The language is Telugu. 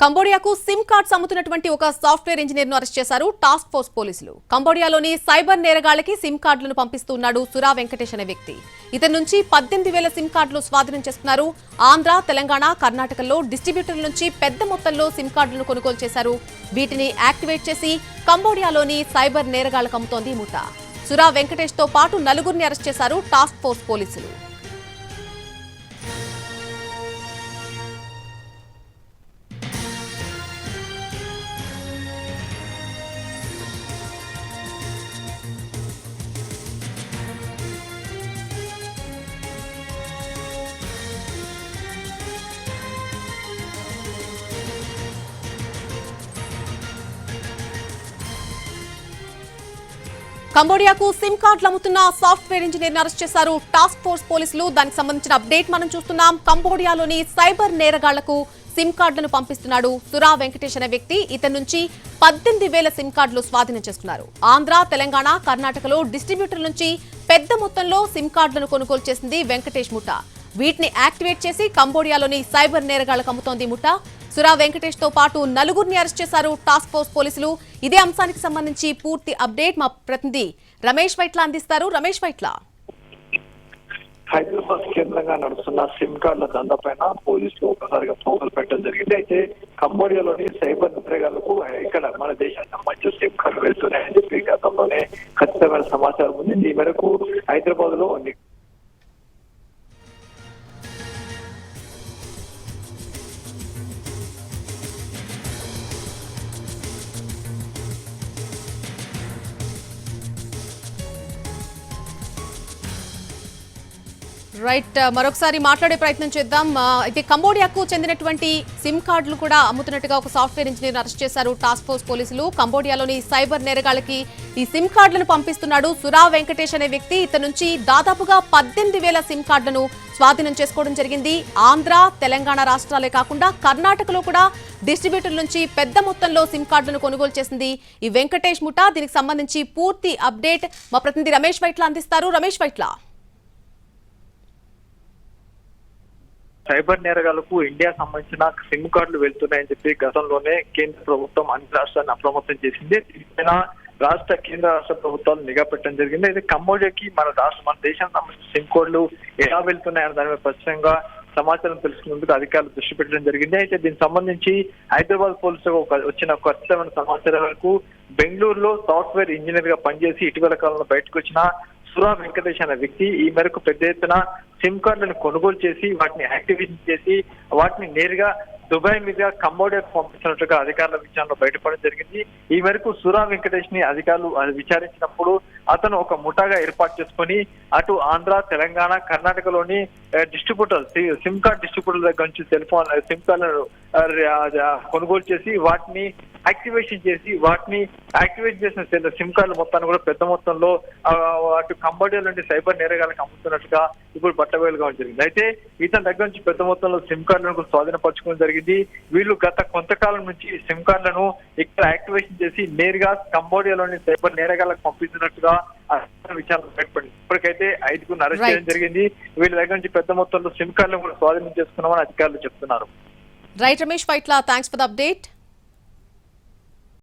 కంబోడియాకు సిమ్ కార్డ్స్ అమ్ముతున్నటువంటి ఒక సాఫ్ట్వేర్ ఇంజనీర్ను అరెస్ట్ చేశారు టాస్క్ ఫోర్స్ పోలీసులు. కంబోడియాలోని సైబర్ నేరగాళ్ళకి సిమ్ కార్డులను పంపిస్తున్నాడు సురా వెంకటేష్ అనే వ్యక్తి. ఇతని నుంచి పద్దెనిమిది వేల సిమ్ కార్డులు స్వాధీనం చేస్తున్నారు ఆంధ్ర తెలంగాణ కర్ణాటకలో డిస్ట్రిబ్యూటర్ల నుంచి పెద్ద మొత్తంలో సిమ్ కార్డులను కొనుగోలు చేశారు. వీటిని యాక్టివేట్ చేసి కంబోడియాలోని సైబర్ నేరగాళ్ళకు అమ్ముతోంది ఈ సురా వెంకటేష్తో పాటు నలుగురిని అరెస్ట్ చేశారు టాస్క్ ఫోర్స్ పోలీసులు. కంబోడియాకు సిమ్ కార్డులు అమ్ముతున్న సాఫ్ట్వేర్ ఇంజనీర్ అరెస్ట్ చేశారు. టాస్క్ ఫోర్స్ పోలీసులు. దానికి సంబంధించిన అప్డేట్ మనం చూస్తున్నాం. కంబోడియాలోని సైబర్ నేరగాళ్ళకు సిమ్ కార్డులను పంపిస్తున్నాడు సురా వెంకటేష్ అనే వ్యక్తి. ఇతని నుంచి పద్దెనిమిది వేల సిమ్ కార్డులు స్వాధీనం చేసుకున్నారు. ఆంధ్ర తెలంగాణ కర్ణాటకలో డిస్ట్రిబ్యూటర్ నుంచి పెద్ద మొత్తంలో సిమ్ కార్డులను కొనుగోలు చేసింది వెంకటేష్ ముఠా. వీటిని యాక్టివేట్ చేసి కంబోడియాలోని సైబర్ నేరగాళ్ళకు అమ్ముతోంది ముఠా. సురా వెంకటేష్తో పాటు నలుగురిని అరెస్ట్ చేశారు టాస్క్ ఫోర్స్ పోలీసులు. ఇదే అంశానికి సంబంధించి పూర్తి అప్డేట్ మా ప్రతినిధి రమేష్ వైట్ల అందిస్తారు. రమేష్ వైట్ల. హైదరాబాద్ కేంద్రంగా నడుస్తున్న సిమ్ కార్డుల దంద పైన పోలీసులు ఒక్కసారిగా పోగులు పెట్టడం జరిగింది. అయితే కంబోడియాలోని సైబర్ ఉద్రేగాలకు ఇక్కడ మన దేశానికి మంచి సిమ్ కార్డు వెళ్తున్నాయని చెప్పి గతంలోనే ఖచ్చితమైన సమాచారం ఉంది. ఈ మేరకు హైదరాబాద్లో రైట్ మరొకసారి మాట్లాడే ప్రయత్నం చేద్దాం. అయితే కంబోడియాకు చెందినటువంటి సిమ్ కార్డులు కూడా అమ్ముతున్నట్టుగా ఒక సాఫ్ట్వేర్ ఇంజనీర్ అరెస్ట్ చేశారు. టాస్క్ ఫోర్స్ పోలీసులు కంబోడియాలోని సైబర్ నేరగాళ్ళకి ఈ సిమ్ కార్డులను పంపిస్తున్నాడు. సురా వెంకటేష్ అనే వ్యక్తి ఇతని నుంచి దాదాపుగా పద్దెనిమిది వేల సిమ్ కార్డులను స్వాధీనం చేసుకోవడం జరిగింది. ఆంధ్ర తెలంగాణ రాష్ట్రాలే కాకుండా కర్ణాటకలో కూడా డిస్ట్రిబ్యూటర్ నుంచి పెద్ద మొత్తంలో సిమ్ కార్డులను కొనుగోలు చేసింది ఈ వెంకటేష్ ముఠా. దీనికి సంబంధించి పూర్తి అప్డేట్ మా ప్రతినిధి రమేష్ వైట్ల అందిస్తారు. రమేష్ వైట్ల. సైబర్ నేరగాళ్ళకు ఇండియా సంబంధించిన సిమ్ కార్డులు వెళ్తున్నాయని చెప్పి గతంలోనే కేంద్ర ప్రభుత్వం అన్ని రాష్ట్రాలను అప్రమత్తం చేసింది. దీనిపైన రాష్ట్ర కేంద్ర రాష్ట్ర ప్రభుత్వాలు నిఘా పెట్టడం జరిగింది. అయితే కంబోడియాకి మన రాష్ట్ర మన దేశానికి సంబంధించిన సిమ్ కోడ్లు ఎలా వెళ్తున్నాయని దానిపై మీద ప్రత్యేకంగా సమాచారం తెలుసుకునేందుకు అధికారులు దృష్టి పెట్టడం జరిగింది. అయితే దీనికి సంబంధించి హైదరాబాద్ పోలీసులకు ఒక వచ్చిన ఖచ్చితమైన సమాచారం వరకు బెంగళూరులో సాఫ్ట్వేర్ ఇంజనీర్గా పనిచేసి ఇటీవల కాలంలో బయటకు వచ్చిన సురా వెంకటేష్ అనే వ్యక్తి ఈ మేరకు పెద్ద ఎత్తున సిమ్ కార్డులను కొనుగోలు చేసి వాటిని యాక్టివేషన్ చేసి వాటిని నేరుగా దుబాయ్ మీదుగా కంబోడియాకు పంపించినట్టుగా అధికారుల విచారణ బయటపడడం జరిగింది. ఈ మేరకు సురా వెంకటేష్ని అధికారులు విచారించినప్పుడు అతను ఒక ముఠాగా ఏర్పాటు చేసుకొని అటు ఆంధ్ర తెలంగాణ కర్ణాటకలోని డిస్ట్రిబ్యూటర్ సిమ్ కార్డ్ డిస్ట్రిబ్యూటర్ దగ్గర నుంచి సెల్ ఫోన్ సిమ్ కార్డులను కొనుగోలు చేసి వాటిని యాక్టివేషన్ చేసి వాటిని యాక్టివేట్ చేసిన సిమ్ కార్డులు మొత్తాన్ని కూడా పెద్ద మొత్తంలో అటు కంబోడియా నుండి సైబర్ నేరగాళ్ళకి అమ్ముతున్నట్టుగా ఇప్పుడు బట్టబయలుగా జరిగింది. అయితే ఇతని దగ్గర నుంచి పెద్ద మొత్తంలో సిమ్ కార్డులను స్వాధీనపరచుకోవడం జరిగింది. వీళ్ళు గత కొంతకాలం నుంచి సిమ్ కార్డులను ఇక్కడ యాక్టివేషన్ చేసి నేరుగా కంబోడియాలోని సైబర్ నేరగాలకు పంపిస్తున్నట్టుగా విచారణ బయటపడింది ఇప్పటికైతే ఐదుగురు అరెస్ట్ చేయడం. జరిగింది. వీళ్ళ దగ్గర నుంచి పెద్ద మొత్తంలో సిమ్ కార్డులను కూడా స్వాధీనం చేసుకున్నామని అధికారులు చెప్తున్నారు. Right Ramesh Vytla thanks for the update